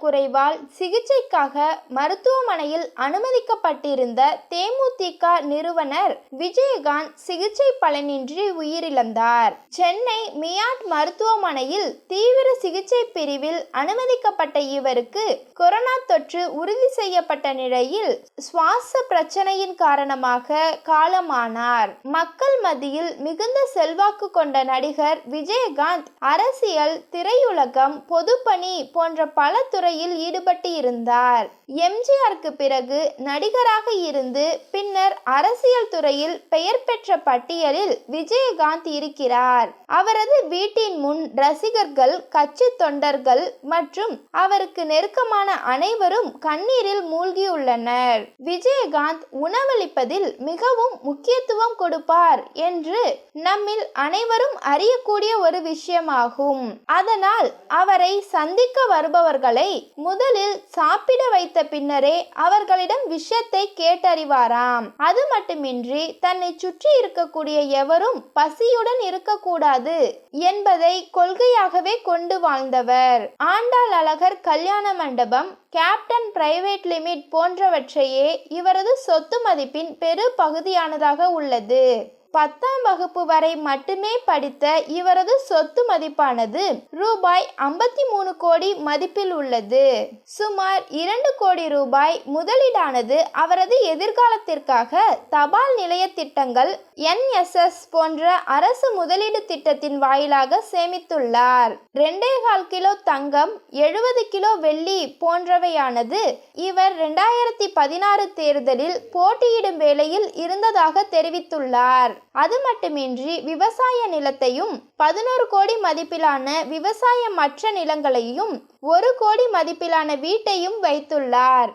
குறைவால் சிகிச்சைக்காக மருத்துவமனையில் அனுமதிக்கப்பட்டிருந்த தேமுதிக நிறுவனர் விஜயகாந்த் சிகிச்சை பலனின்றி உயிரிழந்தார். சென்னை மியாட் மருத்துவமனையில் தீவிர சிகிச்சை பிரிவில் அனுமதிக்கப்பட்ட இவருக்கு கொரோனா தொற்று உறுதி செய்யப்பட்ட நிலையில் சுவாச பிரச்சனையின் காரணமாக காலமானார். மக்கள் மத்தியில் மிகுந்த செல்வாக்கு கொண்ட நடிகர் விஜயகாந்த் அரசியல் திரையுலகம் பொதுப்பணி போன்ற பல துறையில் ஈடுபட்டு இருந்தார் எம்ஜிஆருக்கு பிறகு நடிகராக இருந்து பின்னர் அரசியல் துறையில் பெயர் பெற்ற பட்டியலில் விஜயகாந்த் இருக்கிறார். அவரது வீட்டின் முன் ரசிகர்கள் கட்சி தொண்டர்கள் மற்றும் அவருக்கு நெருக்கமான அனைவரும் கண்ணீரில் மூழ்கியுள்ளனர். விஜயகாந்த் உணவளிப்பதில் மிகவும் முக்கியத்துவம் கொடுப்பார் என்று நம்மில் அனைவரும் அறியக்கூடிய ஒரு விஷயமாகும். அதனால் அவரை சந்திக்க வருபவர்களை முதலில் சாப்பிட வைத்த பின்னரே அவர்களிடம் விஷயத்தை கேட்டறிவாராம். அது மட்டுமின்றி தன்னை சுற்றி இருக்கக்கூடிய எவரும் பசியுடன் இருக்கக்கூடாது என்பதை கொள்கையாகவே கொண்டு வாழ்ந்தவர். ஆண்டாள் அழகர் கல்யாண மண்டபம் கேப்டன் பிரைவேட் லிமிட் போன்றவற்றையே இவரது சொத்து மதிப்பின் பெரு பகுதியானதாக உள்ளது. பத்தாம் வகுப்பு வரை மட்டுமே படித்த இவரது சொத்து மதிப்பானது ரூபாய் ஐம்பத்தி மூணு கோடி மதிப்பில் உள்ளது. சுமார் இரண்டு கோடி ரூபாய் முதலீடானது அவரது எதிர்காலத்திற்காக தபால் நிலைய திட்டங்கள் என்எஸ்எஸ் போன்ற அரசு முதலீடு திட்டத்தின் வாயிலாக சேமித்துள்ளார். ரெண்டே கால் கிலோ தங்கம் எழுபது கிலோ வெள்ளி போன்றவையானது இவர் ரெண்டாயிரத்தி பதினாறு தேர்தலில் போட்டியிடும் வேளையில் இருந்ததாக தெரிவித்துள்ளார். அது மட்டுமின்றி விவசாய நிலத்தையும் பதினோரு கோடி மதிப்பிலான விவசாய மற்ற நிலங்களையும் ஒரு கோடி மதிப்பிலான வீட்டையும் வைத்துள்ளார்.